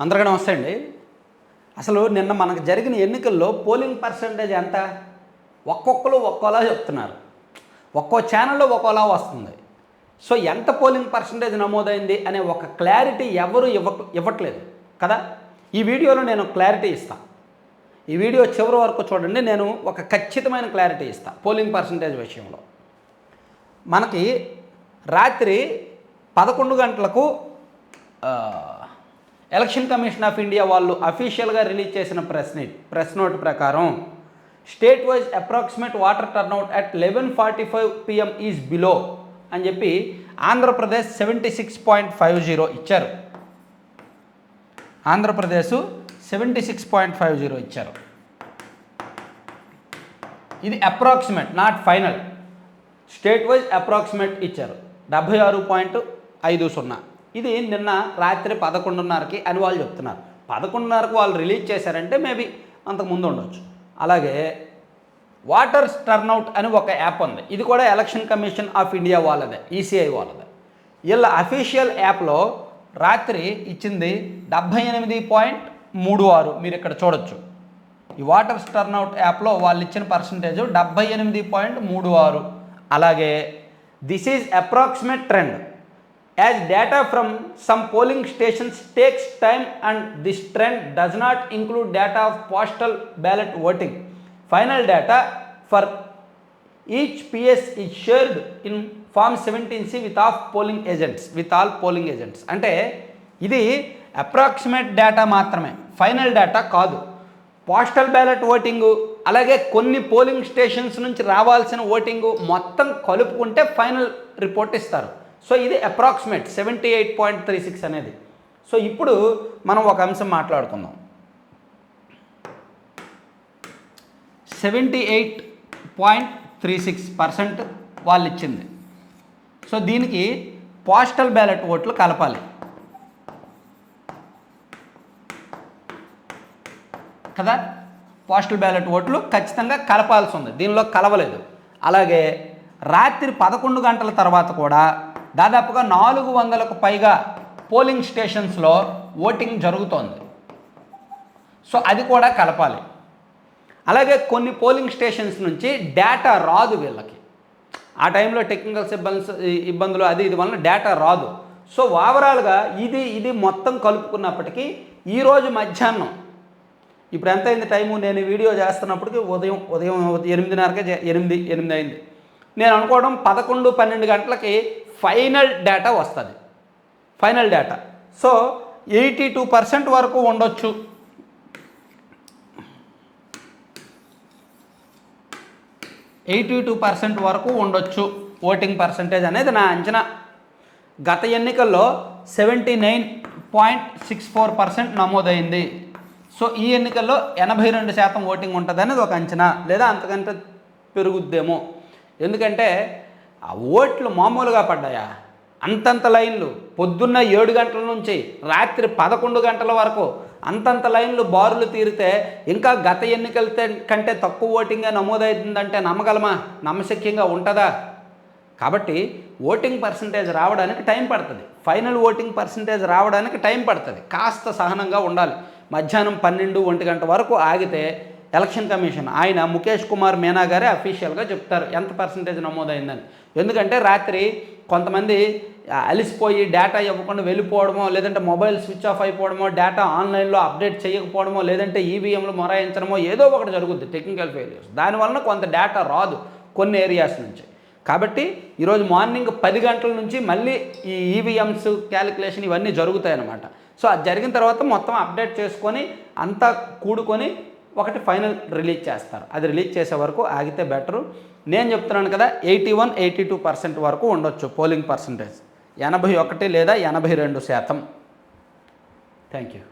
అందరికీ నమస్తే అండి. అసలు నిన్న మనకు జరిగిన ఎన్నికల్లో పోలింగ్ పర్సంటేజ్ ఎంత? ఒక్కొక్కరు ఒక్కోలా చెప్తున్నారు. ఒక్కో ఛానల్లో ఒక్కోలా వస్తుంది. సో ఎంత పోలింగ్ పర్సంటేజ్ నమోదైంది అనే ఒక క్లారిటీ ఎవరు ఇవ్వ ఇవ్వట్లేదు. కదా? ఈ వీడియోలో నేను క్లారిటీ ఇస్తాను ఈ వీడియో చివరి వరకు చూడండి నేను ఒక ఖచ్చితమైన క్లారిటీ ఇస్తాను పోలింగ్ పర్సంటేజ్ విషయంలో. మనకి రాత్రి పదకొండు గంటలకు ఎలక్షన్ కమిషన్ ఆఫ్ ఇండియా వాళ్ళు అఫీషియల్గా రిలీజ్ చేసిన ప్రెస్ నోట్ ప్రెస్ నోట్ ప్రకారం state wise approximate voter turnout at eleven forty five PM is below అని చెప్పి Andhra Pradesh seventy six point five zero ఇచ్చారు. Andhra Pradesh seventy six point five zero ఇచ్చారు. ఇది approximate not final. State wise approximate ఇచ్చారు. డెబ్భై ఆరు point ఐదు సున్నా. ఇది నిన్న రాత్రి పదకొండున్నరకి అని వాళ్ళు చెప్తున్నారు. పదకొండున్నరకు వాళ్ళు రిలీజ్ చేశారంటే మేబీ అంతకు ముందు ఉండొచ్చు. అలాగే వాటర్స్ టర్న్అవుట్ అని ఒక యాప్ ఉంది. ఇది కూడా ఎలక్షన్ కమిషన్ ఆఫ్ ఇండియా వాళ్ళదే ఈసీఐ వాళ్ళదే. వీళ్ళ అఫీషియల్ యాప్లో రాత్రి ఇచ్చింది డెబ్భై ఎనిమిది పాయింట్ మూడు ఆరు. మీరు ఇక్కడ చూడొచ్చు. ఈ వాటర్స్ టర్న్అవుట్ యాప్లో వాళ్ళు ఇచ్చిన పర్సంటేజ్ డెబ్భై ఎనిమిది పాయింట్ మూడు ఆరు. అలాగే this is approximate trend. As data from some polling stations takes time and this trend does not include data of postal ballot voting final data for each PS is shared in form seventeen C with of polling agents with all polling agents అంటే ఇది approximate data మాత్రమే final data కాదు. Postal ballot voting అలాగే కొన్ని polling stations నుంచి రావాల్సిన voting మొత్తం కలుపుకుంటే ఫైనల్ రిపోర్ట్ ఇస్తారు. సో ఇది approximate seventy eight point three six అనేది. సో ఇప్పుడు మనం ఒక అంశం మాట్లాడుకుందాం. Seventy eight point three six percent వాళ్ళు ఇచ్చింది సో దీనికి పోస్టల్ బ్యాలెట్ ఓట్లు కలపాలి. కదా? పోస్టల్ బ్యాలెట్ ఓట్లు ఖచ్చితంగా కలపాల్సి ఉంది. దీనిలో కలవలేదు. అలాగే రాత్రి పదకొండు గంటల తర్వాత కూడా దాదాపుగా నాలుగు వందలకు పైగా పోలింగ్ స్టేషన్స్లో ఓటింగ్ జరుగుతోంది. సో అది కూడా కలపాలి. అలాగే కొన్ని పోలింగ్ స్టేషన్స్ నుంచి డేటా రాదు వీళ్ళకి. ఆ టైంలో టెక్నికల్ సిబ్బంది ఇబ్బందులు అది ఇది వలన డేటా రాదు. సో ఓవరాల్గా ఇది ఇది మొత్తం కలుపుకున్నప్పటికీ ఈరోజు మధ్యాహ్నం ఇప్పుడు ఎంత అయింది టైము? నేను వీడియో చేస్తున్నప్పటికీ ఉదయం ఉదయం ఎనిమిదిన్నరకే ఎనిమిది ఎనిమిది అయింది. నేను అనుకోవడం పదకొండు పన్నెండు గంటలకి ఫైనల్ డేటా వస్తుంది. Final data. So eighty two percent వరకు ఉండొచ్చు. ఎయిటీ టూ పర్సెంట్ వరకు ఉండొచ్చు. ఓటింగ్ పర్సంటేజ్ అనేది నా అంచనా. గత ఎన్నికల్లో seventy nine point six four percent నమోదైంది. సో ఈ ఎన్నికల్లో ఎనభై రెండు శాతం ఓటింగ్ ఉంటుంది అనేది ఒక అంచనా. లేదా అంతకంటే పెరుగుద్దేమో. ఎందుకంటే ఆ ఓట్లు మామూలుగా పడ్డాయా? అంతంత లైన్లు పొద్దున్న ఏడు గంటల నుంచి రాత్రి పదకొండు గంటల వరకు అంతంత లైన్లు బారులు తీరితే ఇంకా గత ఎన్నికల కంటే తక్కువ ఓటింగే నమోదవుతుందంటే నమ్మగలమా? నమ్మశక్యంగా ఉంటుందా? కాబట్టి ఓటింగ్ పర్సంటేజ్ రావడానికి టైం పడుతుంది. ఫైనల్ ఓటింగ్ పర్సంటేజ్ రావడానికి టైం పడుతుంది. కాస్త సహనంగా ఉండాలి. మధ్యాహ్నం పన్నెండు ఒంటి గంట వరకు ఆగితే ఎలక్షన్ కమిషన్ ఆయన ముఖేష్ కుమార్ మీనా గారే అఫీషియల్గా చెప్తారు ఎంత పర్సంటేజ్ నమోదైందని. ఎందుకంటే రాత్రి కొంతమంది అలిసిపోయి డేటా ఇవ్వకుండా వెళ్ళిపోవడమో లేదంటే మొబైల్ స్విచ్ ఆఫ్ అయిపోవడమో డేటా ఆన్లైన్లో అప్డేట్ చేయకపోవడమో లేదంటే ఈవీఎంలు మొరాయించడమో ఏదో ఒకటి జరుగుద్ది టెక్నికల్ ఫెయిల్యూర్స్ దానివలన కొంత డేటా రాదు కొన్ని ఏరియాస్ నుంచి. కాబట్టి ఈరోజు మార్నింగ్ పది గంటల నుంచి మళ్ళీ ఈ ఈవీఎంస్ క్యాలిక్యులేషన్ ఇవన్నీ జరుగుతాయి అన్నమాట సో అది జరిగిన తర్వాత మొత్తం అప్డేట్ చేసుకొని అంతా కూడుకొని ఒకటి ఫైనల్ రిలీజ్ చేస్తారు. అది రిలీజ్ చేసే వరకు ఆగితే బెటరు. నేను చెప్తున్నాను కదా eighty one eighty two percent వరకు ఉండొచ్చు పోలింగ్ పర్సంటేజ్. ఎనభై ఒకటి లేదా ఎనభై రెండు శాతం. Thank you.